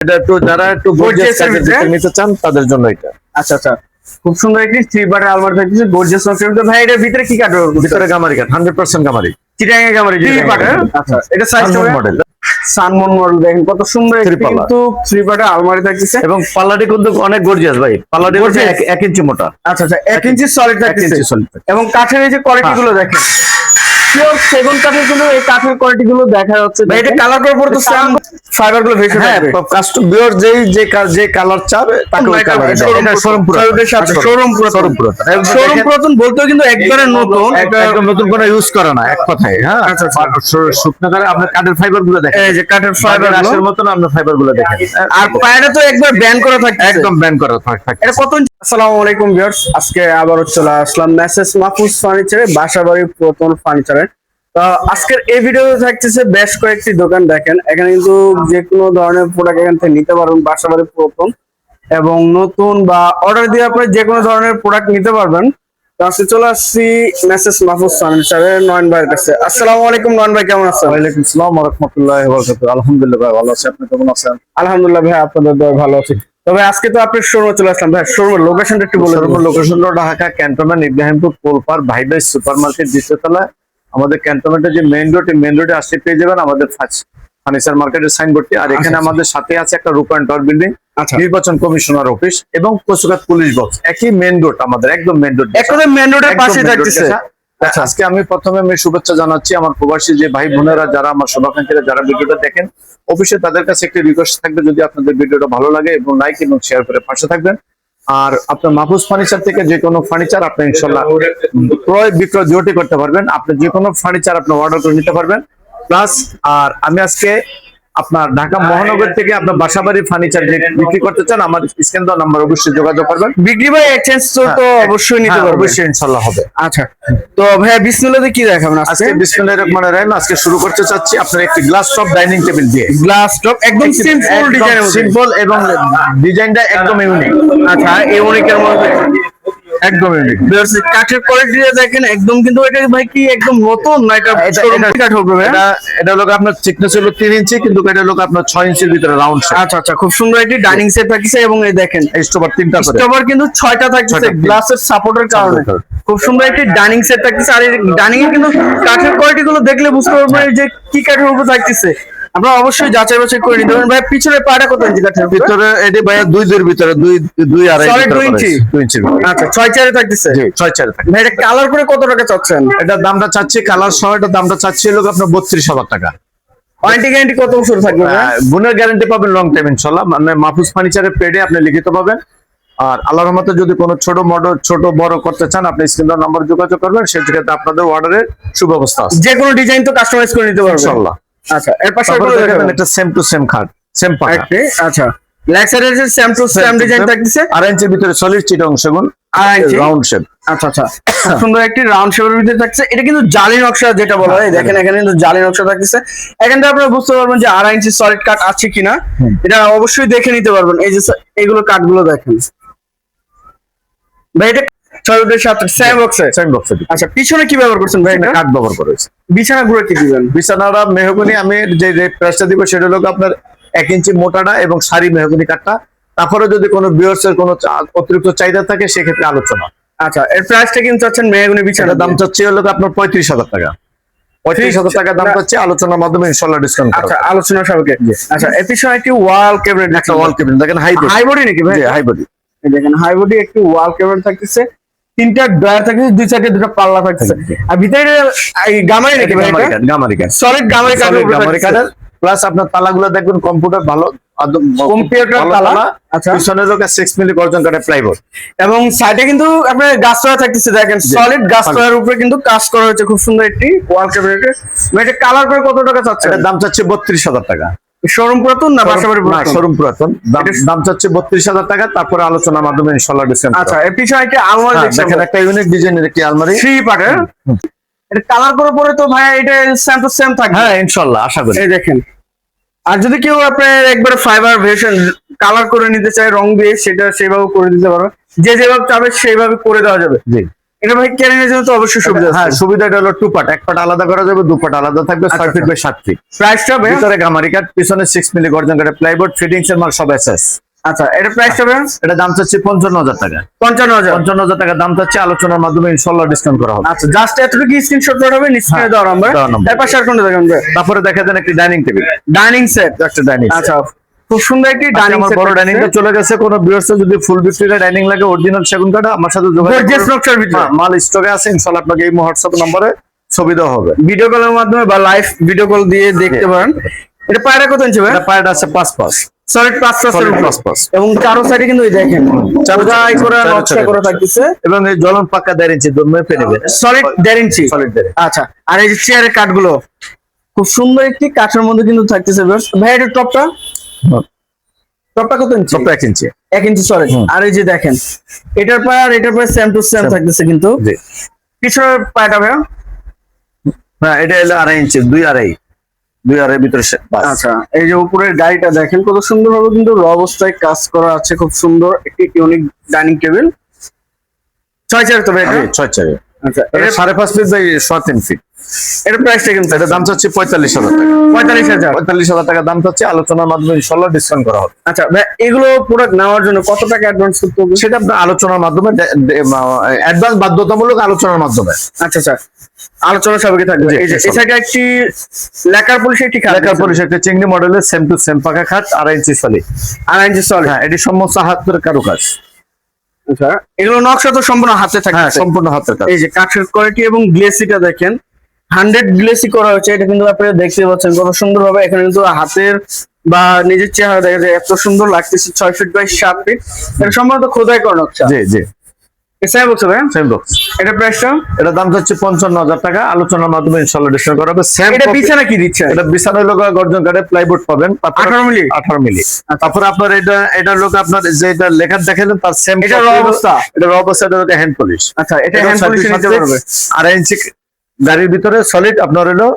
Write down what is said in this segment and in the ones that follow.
এটা একটু যারা একটু? ভিতরে নিতে চান তাদের জন্য এটা। আচ্ছা আচ্ছা। খুব সুন্দর একটি থ্রি পার্টের আলমারি থাকতেছে গর্জিয়াস নকশার ভিতরে ভাই এটার ভিতরে কি কাঠ ভিতরে গামারি কাঠ হান্ড্রেড পার্সেন্ট গামারি। চিটাঙ্গা থ্রি চিটাগাং আচ্ছা এটা সাইজ মডেল সানমন মডেল দেখেন কত সুন্দর কিন্তু থ্রি পার্টের আলমারি থাকতেছে। এবং পাল্লাটি কিন্তু অনেক গর্জিয়াস ভাই। পাল্লাটি এক- ইঞ্চি মোটা। আচ্ছা আচ্ছা এক ইঞ্চি সলিড থাকছে। এবং কাঠের এই যে কোয়ালিটি গুলো দেখেন। পিওর সেগুন কাঠের কিন্তু এই কাঠের কোয়ালিটি গুলো দেখা যাচ্ছে ভাই এটা কালার করে পরে তো সেম ফাইবারগুলো ভেসে হ্যাঁ কাস্টম বিয়র যেই যে যে কালার চাবে তাকে ওই কালার এটা শোরুম পুরো শোরুম পুরো শোরুম। এবং শোরুম পুরাতন। বলতেও কিন্তু একবারে নতুন। একদম নতুন কোনো ইউজ করে না এক কথায় হ্যাঁ? আচ্ছা, আচ্ছা। শুকনো করে আপনার কাঠের ফাইবারগুলো দেখেন। এই যে কাঠের ফাইবার আসের মতন আপনার ফাইবারগুলো দেখেন। আর পায়রা তো একবার ব্যান করা থাকে একদম ব্যান করা থাকে এটা কত ইঞ্চি? আসসালামু আলাইকুম ভিউয়ার্স আজকে আবারও চলে আসলাম মেসেজ মাহফুজ ফার্নিচারে বাসাবাড়ি পুরাতন ফার্নিচারে তো আজকের এই ভিডিওতে থাকতেছে বেশ কয়েকটি দোকান দেখেন। এখানে কিন্তু যে কোনো ধরনের প্রোডাক্ট এখান থেকে নিতে পারবেন বাসাবাড়ি পুরাতন এবং নতুন বা অর্ডার দিয়ে আপনি যে কোনো ধরনের প্রোডাক্ট নিতে পারবেন। তো আজকে চলে আসছি মেসেজ মাহফুজ ফার্নিচারে নয়ন ভাইয়ের কাছে। আসসালামু আলাইকুম নয়ন ভাই কেমন আছেন? ওয়ালাইকুম আসসালাম ওয়া রাহমাতুল্লাহি ওয়া বারাকাতুহু। আলহামদুলিল্লাহ ভাই ভালো আছি। আপনি কেমন আছেন? আলহামদুলিল্লাহ ভাই আপনাদের দয় ভালো আছি। তবে আজকে তো আপনার শোরুমে চলে আসলাম। ভাই শোরুমের লোকেশনটা একটু বলে দেবেন লোকেশন ঢাকা ক্যান্টনমেন্ট ইব্রাহিমপুর কোলপার ভাইবাই সুপার মার্কেট দ্বিতীয়তলা আমাদের ক্যান্টনমেন্টের যে মেইন রোড মেইন রোডে আসতে পেয়ে যাবেন আমাদের ফার্নিচার মার্কেটের সাইনবোর্ডটি। আর এখানে আচ্ছা। আমাদের সাথে আছে একটা রূপায়ণ টাওয়ার বিল্ডিং আচ্ছা। নির্বাচন কমিশনার অফিস এবং কচুঘাট পুলিশ বক্স একই মেইন রোড আমাদের একদম মেইন রোড একদম মেন রোডের পাশে থাকতেছে। আচ্ছা আজকে আমি প্রথমে আমি শুভেচ্ছা জানাচ্ছি আমার প্রবাসী যে ভাই বোনেরা যারা আমার শুভাকাঙ্ক্ষীরা যারা ভিডিওটা দেখেন অফিসে তাদের কাছে একটি রিকোয়েস্ট থাকবে যদি আপনাদের ভিডিওটা ভালো লাগে এবং লাইক এবং শেয়ার করে পাশে থাকবেন। আর আপনার মাহফুজ ফার্নিচার থেকে যে কোনো ফার্নিচার আপনি ইনশাল্লাহ ক্রয় বিক্রয় দুটি করতে পারবেন। আপনি যে কোনো ফার্নিচার আপনি অর্ডার করে নিতে পারবেন। প্লাস আর আমি আজকে আপনার ঢাকা মহানগর থেকে আপনার বাসাবাড়ি ফার্নিচার যে বিক্রি করতে চান আমার স্ক্যান দেওয়া নাম্বার অবশ্যই যোগাযোগ করবেন। বিক্রি ভাই এক্সচেঞ্জ তো তো অবশ্যই নিতে হ্যাঁ, পারবে। অবশ্যই ইনশাল্লাহ হবে। আচ্ছা তো ভাইয়া বিসমিল্লাহতে কি দেখাবেন আজকে? বিসমিল্লাহির রহমানির রহিম আজকে শুরু করতে চাচ্ছি আপনার একটি গ্লাস টপ ডাইনিং টেবিল দিয়ে। গ্লাস টপ একদম সিম্পল ডিজাইনের মধ্যে। সিম্পল এবং ডিজাইনটা একদম ইউনিক আচ্ছা এই অনেকের মধ্যে একদম কাঠের কোয়ালিটিটা দেখেন একদম কিন্তু এটা ভাই কি একদম নতুন? না এটা এটা- এটা- কাঠ হবে এটা এটা হলো আপনার থিকনেস হলো তিন ইঞ্চি কিন্তু এটা হলো আপনার ছয় ইঞ্চির ভিতরে রাউন্ড আচ্ছা আচ্ছা খুব সুন্দর একটি ডাইনিং সেট থাকছে এবং এই দেখেন স্টোভার তিনটা করে। স্টোভার কিন্তু ছয়টা থাকছে। গ্লাসের সাপোর্টের কারণে। এর। খুব সুন্দর একটি ডাইনিং সেট থাকতেছে আর এই ডাইনিং এ কিন্তু কাঠের কোয়ালিটি গুলো দেখলে বুঝতে পারবেন যে কি কাঠের উপর থাকতেছে। আপনারা অবশ্যই যাচাই বাছাই করে নিতে পারেন। ভাই পিছনে পাটা কত ইঞ্চি কাঠের ভিতরে এটি ভাইয়া দুই দুইয়ের ভিতরে দুই দুই আড়াই দুই ইঞ্চি? দুই ভিতরে। আচ্ছা ছয় চারে থাকতেছে? জি, ছয় চারে থাকে ভাই এটা কালার করে কত টাকা চাচ্ছেন? এটার দামটা চাচ্ছি কালার সহ এটার দামটা চাচ্ছি হলো আপনার বত্রিশ হাজার টাকা। ওয়ারেন্টি গ্যারান্টি কত বছর থাকবে ভাই? আহ, গ্যারান্টি পাবেন লং টাইম ইনশাল্লাহ মানে মাহফুজ ফার্নিচারের পেডে আপনি লিখিত পাবেন। আর আল্লাহর রহমতে যদি কোনো ছোট মডেল ছোট বড় করতে চান আপনি স্ক্রিন নাম্বার যোগাযোগ করবেন। সেক্ষেত্রে আপনাদের অর্ডারের সুব্যবস্থা আছে। যে কোনো ডিজাইন তো কাস্টমাইজ করে নিতে পারবেন। ইনশাল্লাহ আচ্ছা এর পাশে সেম টু সেম খাট সেম পাখা আচ্ছা। সেম টু সেম ডিজাইন থাকতেছে? আর ইঞ্চির ভিতরে সলিড চিট অংশ গুণ ইঞ্চি? রাউন্ড শেপ আচ্ছা আচ্ছা। সুন্দর একটি রাউন্ড শেপের ভিতরে থাকছে এটা কিন্তু জালি নকশা যেটা বলা হয়। দেখেন এখানে কিন্তু জালি নকশা থাকতেছে। এখানটা আপনারা বুঝতে পারবেন যে আড়াই ইঞ্চি সলিড কাট আছে কিনা। এটা অবশ্যই দেখে নিতে পারবেন। এই যে এগুলো কাঠগুলো দেখেন। ভাই এটা ছয় ফুটের সাথে সেম বক্সে সেম বক্সে আচ্ছা পিছনে কি ব্যবহার করছেন ভাই? কাঠ ব্যবহার করেছে বিছানা গুঁড়ো কি দিবেন? বিছানাটা মেহগুনি আমি যে প্রাইসটা দিব সেটা হলো আপনার এক ইঞ্চি মোটাটা এবং সারি মেহগুনি কাঠটা। তারপরে যদি কোনো বিয়ার্স এর কোনো অতিরিক্ত চাহিদা থাকে সেক্ষেত্রে আলোচনা। আচ্ছা এর প্রাইসটা কিন্তু চাচ্ছেন মেহগুনি বিছানা। দাম চাচ্ছি হলো আপনার পঁয়ত্রিশ হাজার টাকা। পঁয়ত্রিশ হাজার টাকা দাম চাচ্ছি আলোচনার মাধ্যমে ইনশাল্লাহ ডিসকাউন্ট আচ্ছা আলোচনা সাপেক্ষে আচ্ছা এর পিছনে একটি ওয়াল ক্যাবিনেট একটা ওয়াল কেবিন দেখেন হাই হাই বডি নাকি ভাই? হাই বডি দেখেন হাই বডি একটি ওয়াল ক্যাবিনেট থাকতেছে। তিনটা ড্রয়ার থাকতেছে দুই সাইডে দুটো পাল্লা থাকতেছে আর ভিতরে গামারি নাকি গামারি কাঠ সলিড গামারি কাঠের গামারি থাকতেছে। প্লাস আপনার তালাগুলো দেখবেন কম্পিউটার ভালো ভালো তালা। আচ্ছা। পিছনের লোক সিক্স মিলি গর্জন কাঠের প্লাইবোর্ড এবং সাইডে কিন্তু আপনার গাছ তোলা থাকতেছে দেখেন। সলিড গাছ তোলার উপরে কিন্তু কাজ করা হয়েছে খুব সুন্দর একটি ওয়াল ক্যাবিনেট এটা কালার করে কত টাকা চাচ্ছে এটার দাম চাচ্ছে বত্রিশ হাজার টাকা। শোরুম পুরাতন না বাসাবাড়ি পুরাতন? শোরুম পুরাতন। দাম- চাচ্ছে বত্রিশ হাজার টাকা তারপরে আলোচনার মাধ্যমে ইনশাল্লাহ ডিসকাউন্ট আচ্ছা এর পিছনে একটি আলমারি দেখছেন দেখেন একটা ইউনিক ডিজাইনের একটি আলমারি। থ্রি পার্টের এটা কালার করে পরে তো ভাই এটা সেম টু সেম থাকবে। হ্যাঁ ইনশাল্লাহ আশা করি। এই দেখেন। আর যদি কেউ আপনার একবার ফাইবার ভের্সন কালার করে নিতে চায় রং দিয়ে সেটা সেভাবে করে দিতে পারবে। যে যেভাবে চাবে সেইভাবে করে দেওয়া যাবে। জি। এটা ভাই ক্যারিং এর জন্য তো অবশ্যই সুবিধা হ্যাঁ সুবিধাটা হলো টু এক আলাদা করা যাবে দু আলাদা থাকবে ছয় আচ্ছা, ফিট বাই সাত ফিট প্রাইসটা হবে ভিতরে গামারি কাঠ পিছনে সিক্স মিলি গর্জন কাঠে প্লাইবোর্ড ফিটিংস এর মাল সব এসএস আচ্ছা এটা প্রাইসটা হবে এটা দাম চাচ্ছি পঞ্চান্ন হাজার টাকা। পঞ্চান্ন হাজার। পঞ্চান্ন হাজার টাকা দাম চাচ্ছি আলোচনার মাধ্যমে ইনশাল্লাহ ডিসকাউন্ট করা হবে। আচ্ছা জাস্ট এতটুকু স্ক্রিনশট পাঠাবে নিশ্চয়ই হ্যাঁ, নাম্বার আর কোনটা দেখেন তারপরে দেখা দেন একটি ডাইনিং টেবিল ডাইনিং সেট একটা ডাইনিং আচ্ছা। খুব সুন্দর একটি ডাইনিং আমার বড় চলে গেছে কোনো ভিউয়ার্স যদি ফুল বিক্রিটা ডাইনিং লাগে অরিজিনাল সেগুন কাঠ আমার সাথে যোগাযোগ গর্জিয়াস করুন। নকশার ভিতরে। মাল স্টকে আছে ইনশাল্লাহ আপনাকে এই হোয়াটসঅ্যাপ নম্বরে ছবি দেওয়া হবে। ভিডিও কলের মাধ্যমে বা লাইভ ভিডিও কল দিয়ে দেখতে পারেন। এটা পায়রা কত ইঞ্চি ভাই? এটা পায়েটা আছে পাঁচ পাঁচ। সলিড পাঁচ পাঁচ। এবং চারো সাইডে কিন্তু এই দেখেন। চারোটাই করে নকশা। করা থাকতেছে। এবং এই জ্বলন পাক্কা দেড় ইঞ্চি মেপে নেবে। সলিড দেড় ইঞ্চি সলিড দেড় আচ্ছা আর এই যে চেয়ারের কাঠগুলো খুব সুন্দর একটি কাঠের মধ্যে কিন্তু থাকতেছে। ভাই এটা টপটা টপটা কত ইঞ্চি? সব এক ইঞ্চি। এক ইঞ্চি সলিড হুম। আর এই যে দেখেন এটার পায়ে আর এটার পায়ে সেম টু সেম থাকতেছে কিন্তু। জি। পিছনের পায়টা ভাইয়া? হ্যাঁ এটা হলো আড়াই ইঞ্চি দুই আড়াই। দুই আড়াই ভিতরে আচ্ছা এই যে উপরের গাড়িটা দেখেন কত সুন্দর ভাবে কিন্তু র অবস্থায় কাজ করা আছে খুব সুন্দর। একটি ইউনিক ডাইনিং টেবিল ছয় চার তো ভাই এটা? জি, ছয় চারে আচ্ছা এটা সাড়ে পাঁচ ফিট তিন এটা প্রাইসটা কিন্তু এটা দাম চাচ্ছি পঁয়তাল্লিশ হাজার টাকা। পঁয়তাল্লিশ হাজার। পঁয়তাল্লিশ হাজার টাকা দাম চাচ্ছি আলোচনার মাধ্যমে ইনশাল্লাহ ডিসকাউন্ট করা হবে। আচ্ছা এগুলো প্রোডাক্ট নেওয়ার জন্য কত টাকা অ্যাডভান্স করতে হবে? সেটা আপনার আলোচনার মাধ্যমে অ্যাডভান্স বাধ্যতামূলক আলোচনার মাধ্যমে। আচ্ছা আচ্ছা আলোচনা সবাইকে থাকবে। একটি পুলিশ একটি চিংড়ি মডেলের সেম টু সেম পাকা খাট আড়াই ইঞ্চি সলি আড়াই ইঞ্চি সলিড হ্যাঁ এটি সমস্ত কারুকাজ। আচ্ছা এগুলো নকশা তো সম্পূর্ণ হাতে থাকে হ্যাঁ সম্পূর্ণ হাতের থাকে এই যে কাঠের কোয়ালিটি এবং গ্লেসিটা দেখেন হান্ড্রেড গ্লেসি করা হয়েছে এটা কিন্তু আপনারা দেখতে পাচ্ছেন কত সুন্দর ভাবে এখানে কিন্তু হাতের বা নিজের চেহারা দেখা যায় এত সুন্দর লাগতেছে ছয় ফিট বাই সাত ফিট এটা সম্ভবত খোদাই করা নকশা। জি জি। বলছে ভাই সেম বক্স এটা প্রাইসটা এটা দাম যাচ্ছে পঞ্চান্ন হাজার টাকা। আলোচনার মাধ্যমে ইনশাল্লাহ ডিসকাউন্ট করা হবে। সেম এটা বিছানা কি দিচ্ছে? এটা বিছানার লোক গর্জন কাঠে প্লাইবোর্ড পাবেন। আঠারো মিলি। আঠারো মিলি। তারপরে আপনার এটা লোক আপনার যে এটা লেখা দেখালেন তার সেম এটা অবস্থা? এটা র অবস্থা এটা হ্যান্ড পলিশ আচ্ছা এটা হ্যান্ড পলিশ নিতে পারবে আড়াই ইঞ্চি গাড়ির ভিতরে সলিড আপনার হলো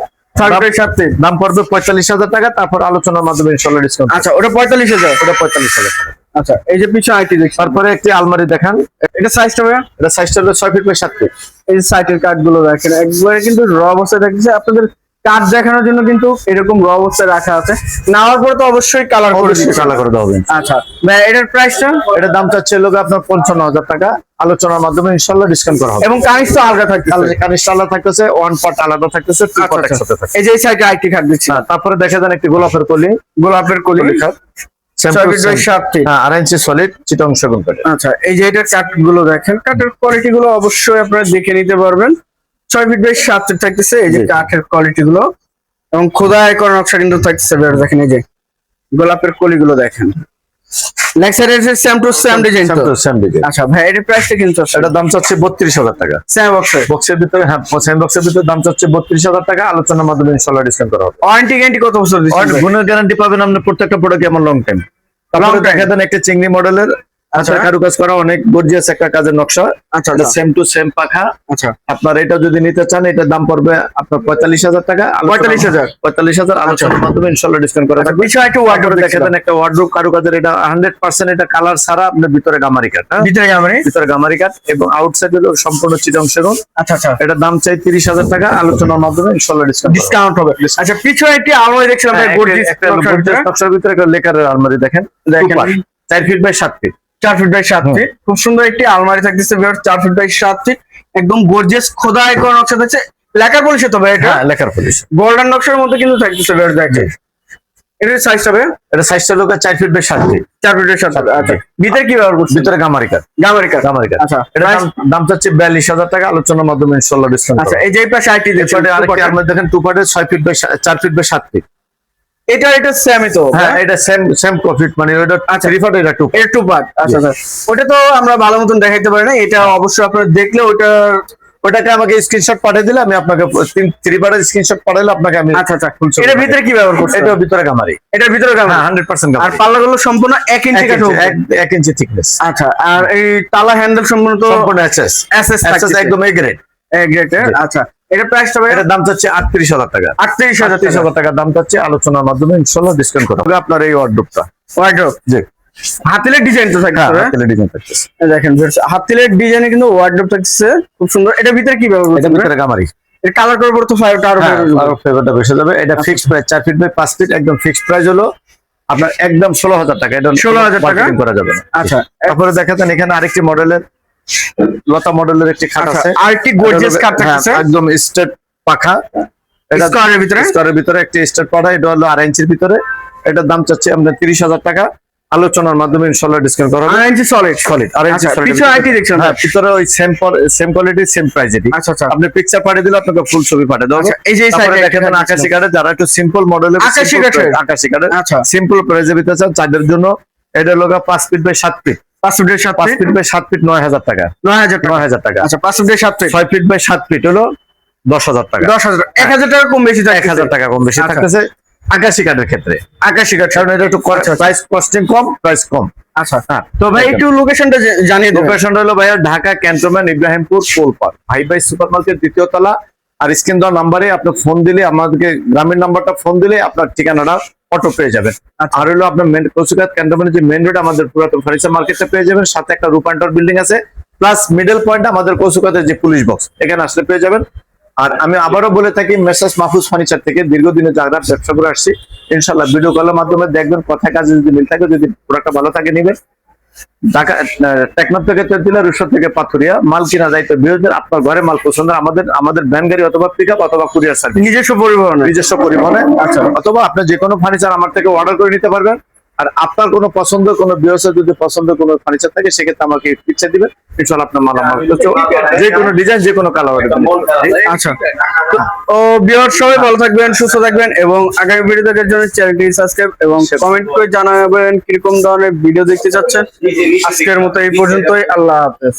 দাম পড়বে পঁয়তাল্লিশ হাজার টাকা। তারপর আলোচনার মাধ্যমে ইনশাল্লাহ ডিসকাউন্ট আচ্ছা ওটা পঁয়তাল্লিশ হাজার। ওটা পঁয়তাল্লিশ হাজার টাকা। আচ্ছা এই যে পিছনে আইটি দেখছি। তারপরে একটি আলমারি দেখান। এটা সাইজটা ভাইয়া? এটা সাইজটা হলো ছয় ফিট বাই সাত ফিট এই সাইটের দেখেন একবারে কিন্তু র অবস্থায় আপনাদের কার্ড দেখানোর জন্য কিন্তু এরকম র অবস্থায় রাখা আছে। নেওয়ার পরে তো অবশ্যই কালার করে অবশ্যই দিচ্ছে কালা করে দেওয়া হবে। আচ্ছা ভাই এটার প্রাইসটা এটার দাম চাচ্ছে লোক আপনার পঞ্চান্ন হাজার টাকা। আলোচনার মাধ্যমে ইনশাল্লাহ ডিসকাউন্ট করা হবে। এবং কানিস তো আলগা থাকবে কানিস্ট আলাদা থাকতেছে ওয়ান পার্ট আলাদা থাকতেছে টু পার্ট আচ্ছা, একসাথে থাকছে এই যে এই সাইডে আইটি কার্ড দিচ্ছি তারপরে দেখা যান একটি গোলাপের কলি। গোলাপের কলি। কলি। খাট হ্যাঁ ইঞ্চি সলিড চিটং সেগুন আচ্ছা এই যে এটারগুলো দেখেন কাঠের কোয়ালিটি গুলো অবশ্যই আপনারা দেখে নিতে পারবেন। ছয় ফিট বাই সাত ফিট থাকতেছে এই যে কাঠের কোয়ালিটি গুলো। এবং খোদাই করা নকশা কিন্তু থাকতেছে দেখেন এই যে। গোলাপের কলি গুলো দেখেন। লেগ সাইডে same to same design same to same design আচ্ছা ভাই এটার প্রাইসটা কিন্তু এটা দাম চাচ্ছে বত্রিশ হাজার টাকা। সেম বক্সের বক্সের ভিতরে হ্যাঁ সেম বক্সের ভিতরে দাম চাচ্ছে বত্রিশ হাজার টাকা। আলোচনার মাধ্যমে ডিসকাউন্ট করা হবে। ওয়ারেন্টি গ্যারান্টি কত বছর আর দিচ্ছেন গুণের গ্যারান্টি পাবেন আপনি প্রত্যেকটা প্রোডাক্ট এমন লং টাইম তারপরে time? দেখা দেন একটা চিংড়ি মডেলের আচ্ছা। কারুকাজ করা অনেক গর্জিয়াস একটা কাজের নকশা। আচ্ছা আচ্ছা। সেম টু সেম পাখা। আচ্ছা। আপনার এটা যদি নিতে চান এটার দাম পড়বে আপনার পঁয়তাল্লিশ হাজার টাকা। 45,000 পঁয়তাল্লিশ হাজার। আলোচনার মাধ্যমে ইনশাল্লাহ ডিসকাউন্ট করা থাকবে পিছনে একটা ওয়ার্ডরোব তারপরে দেখা দেখেন দেন একটা ওয়ার্ডরোব কারুকাজের এটা হান্ড্রেড পার্সেন্ট এটা কালার ছাড়া আপনার ভিতরে গামারি হ্যাঁ? ভিতরে গামারি? এবং আউটসাইড হলো সম্পূর্ণ চিটং সেগুন। আচ্ছা আচ্ছা। এটার দাম চাই তিরিশ হাজার টাকা। আলোচনার মাধ্যমে ইনশাল্লাহ ডিসকাউন্ট ডিসকাউন্ট হবে। আচ্ছা পিছনে একটি আলমারি দেখছিলাম গর্জিয়াস নকশার ভিতরে। একটা লেকারের আলমারি দেখেন। দেখেন। চার ফিট বাই সাত ফিট চার ফিট বাই সাত ফিট খুব সুন্দর একটি আলমারি থাকতেছে চার ফিট বাই সাত ফিট একদম গর্জিয়াস খোদাই করা নকশা থাকছে। লেখার পলিশে তবে এটা? হ্যাঁ লেখার পুলিশ গোল্ডেন নকশার মধ্যে কিন্তু থাকতেছে ভিউয়ার দেখেন। এটার সাইজ হবে এটা সাইজটা লোক চার ফিট বাই সাত ফিট চার ফিট বাই সাত আচ্ছা। ভিতরে কি ব্যবহার করছে ভিতরে গামারি কাঠ গামারি কাঠ গামারি কাঠ আচ্ছা। এটা দাম- চাচ্ছে বিয়াল্লিশ হাজার টাকা আলোচনার মাধ্যমে ইনশাল্লাহ ডিসকাউন্ট আচ্ছা এই যে পাশে আইটি দেখছেন এরপরে আরেকটি দেখেন টু পার্টের ছয় ফিট বাই চার ফিট বাই সাত ফিট এটা এটা সেমই তো হ্যাঁ এটা সেম সেম প্রফিট মানে ওটা আচ্ছা। পার্ট এটা টু এটা টু পার্ট আচ্ছা আচ্ছা। ওটা তো আমরা ভালো মতন দেখাইতে পারি না এটা অবশ্যই আপনারা দেখলে ওটা ওটাকে আমাকে স্ক্রিনশট পাঠিয়ে দিলে আমি আপনাকে থ্রি পার্টের স্ক্রিনশট পাঠালে আপনাকে আমি আচ্ছা আচ্ছা। এটার ভিতরে কি ব্যবহার করছে এটা ভিতরে গামারি। এটার ভিতরে হ্যাঁ গামারি হান্ড্রেড পার্সেন্ট আর পাল্লাগুলো সম্পূর্ণ এক ইঞ্চি কাঠে। এক ইঞ্চি থিকনেস আচ্ছা আর এই তালা হ্যান্ডেল সম্পূর্ণ তো সম্পূর্ণ এসএস এসএস একদম এ গ্রেড গ্রেটের আচ্ছা। এটা প্রাইসটা ভাই এটার দাম চাচ্ছে আটত্রিশ হাজার টাকা। আটত্রিশ হাজার আটত্রিশ হাজার টাকা দাম চাচ্ছে আলোচনার মাধ্যমে ইনশাল্লাহ ডিসকাউন্ট করা হবে। আপনার এই ওয়ার্ডরোবটা ওয়ার্ড্রোব জি। হাতিলের ডিজাইন তো থাকছে হ্যাঁ ভাই? হাতের ডিজাইন থাকতেছে। এই দেখেন হাতিলের ডিজাইনে কিন্তু ওয়ার্ডরোব থাকছে খুব সুন্দর। এটার ভিতরে কি ব্যবহার এটা ভিতরে গামারি। এটা কালার করার পর তো ফাইভটা আরও হ্যাঁ, আরও বেশি যাবে। এটা ফিক্সড প্রাইস চার ফিট বাই পাঁচ ফিট একদম ফিক্সড প্রাইস হলো আপনার একদম ষোলো হাজার টাকা। এটা 16,000 টাকা? করা যাবে না। আচ্ছা। তারপরে দেখাতেন এখানে আরেকটি মডেলের লতা মডেলের একটি খাট আচ্ছা আছে। আর একটি গর্জিয়াস কাপ হ্যাঁ, থাকছে একদম স্টেট পাখা। এটা স্কোয়ারের ভিতরে? স্কোয়ারের ভিতরে একটি স্টেট পাখা এটা হলো আড়াই ইঞ্চির ভিতরে। এটার দাম চাচ্ছি তিরিশ হাজার টাকা। আলোচনার মাধ্যমে ইনশাল্লাহ ডিসকাউন্ট করা হবে। ইঞ্চি সলিড সলিড আচ্ছা পিছনে আইটি দেখছেন। হ্যাঁ ভিতরে ওই same same quality same price এটি। আচ্ছা আচ্ছা। আপনি পিকচার পাঠিয়ে দিলে আপনাকে ফুল ছবি পাঠিয়ে দেবো আচ্ছা, এই যে তারপরে দেখেন আকাশি কাঠের যারা একটু সিম্পল মডেলের আকাশি কাঠের? আকাশি কাঠের। আচ্ছা। সিম্পল প্রাইজে ভিতরে চান চাঁদের জন্য। এটা লোক পাঁচ ফিট বাই সাত ফিট পাঁচ ফুটের সাত পাঁচ ফিট? বাই সাত ফিট নয় হাজার টাকা। নয় হাজার নয় হাজার টাকা। আচ্ছা পাঁচ ফুটের সাত ফিট? ছয় ফিট বাই সাত ফিট হলো দশ হাজার টাকা। দশ হাজার এক হাজার টাকা কম বেশি এক হাজার টাকা কম বেশি আচ্ছা। থাকতেছে আকাশি কাঠের ক্ষেত্রে। আকাশি কাঠ কারণ এটা একটু প্রাইস কস্টিং কম প্রাইস কম। আচ্ছা হ্যাঁ। তো ভাই একটু লোকেশনটা জানিয়ে হলো ভাইয়া ঢাকা ক্যান্টনমেন্ট ইব্রাহিমপুর পোলপার ভাই ভাই সুপার মার্কেট দ্বিতীয় তলা। আর স্ক্রিন দেওয়া নাম্বারে আপনি ফোন দিলে আমাদেরকে গ্রামের নাম্বারটা ফোন দিলে আপনার ঠিকানাটা অটো পেয়ে যাবেন। আচ্ছা। আর হলো আপনার মেন কচুকাত ক্যান্টনমেন্ট যে মেন রোড আমাদের পুরাতন ফার্নিচার মার্কেটে পেয়ে যাবেন সাথে একটা রূপান্তর বিল্ডিং আছে। প্লাস মিডল পয়েন্ট আমাদের কচুকাতের যে পুলিশ বক্স এখানে আসলে পেয়ে যাবেন। আর আমি আবারও বলে থাকি মেসাস মাহফুজ ফার্নিচার থেকে দীর্ঘদিনে যারা ব্যবসা করে আসছি। ইনশাল্লাহ ভিডিও কলের মাধ্যমে দেখবেন কথা কাজে যদি মিল থাকে যদি প্রোডাক্টটা ভালো থাকে নিবেন। ঢাকা টেকনাফ থেকে তেঁতুলিয়া রুশো থেকে পাথুরিয়া। মাল কিনা যাইতে আপনার ঘরে মাল পছন্দ আমাদের আমাদের ভ্যান গাড়ি অথবা পিক অথবা কুরিয়ার সার্ভিস নিজস্ব পরিবহনে? নিজস্ব পরিবহনে। আচ্ছা। অথবা আপনি যে কোনো ফার্নিচার আমার থেকে অর্ডার করে নিতে পারবেন। আর আপনার কোনো পছন্দ কোন বিয়সে যদি পছন্দ কোনো ফার্নিচার থাকে সেক্ষেত্রে আমাকে পিকচার দিবেন ইনশাল্লাহ আপনার যে কোনো ডিজাইন যে কোনো কালার আচ্ছা। ও সবাই ভালো থাকবেন সুস্থ থাকবেন এবং আগামী ভিডিও দেখার জন্য চ্যানেলটি সাবস্ক্রাইব এবং কমেন্ট করে জানাবেন কীরকম ধরনের ভিডিও দেখতে চাচ্ছেন। আজকের মতো এই পর্যন্তই। আল্লাহ হাফেজ।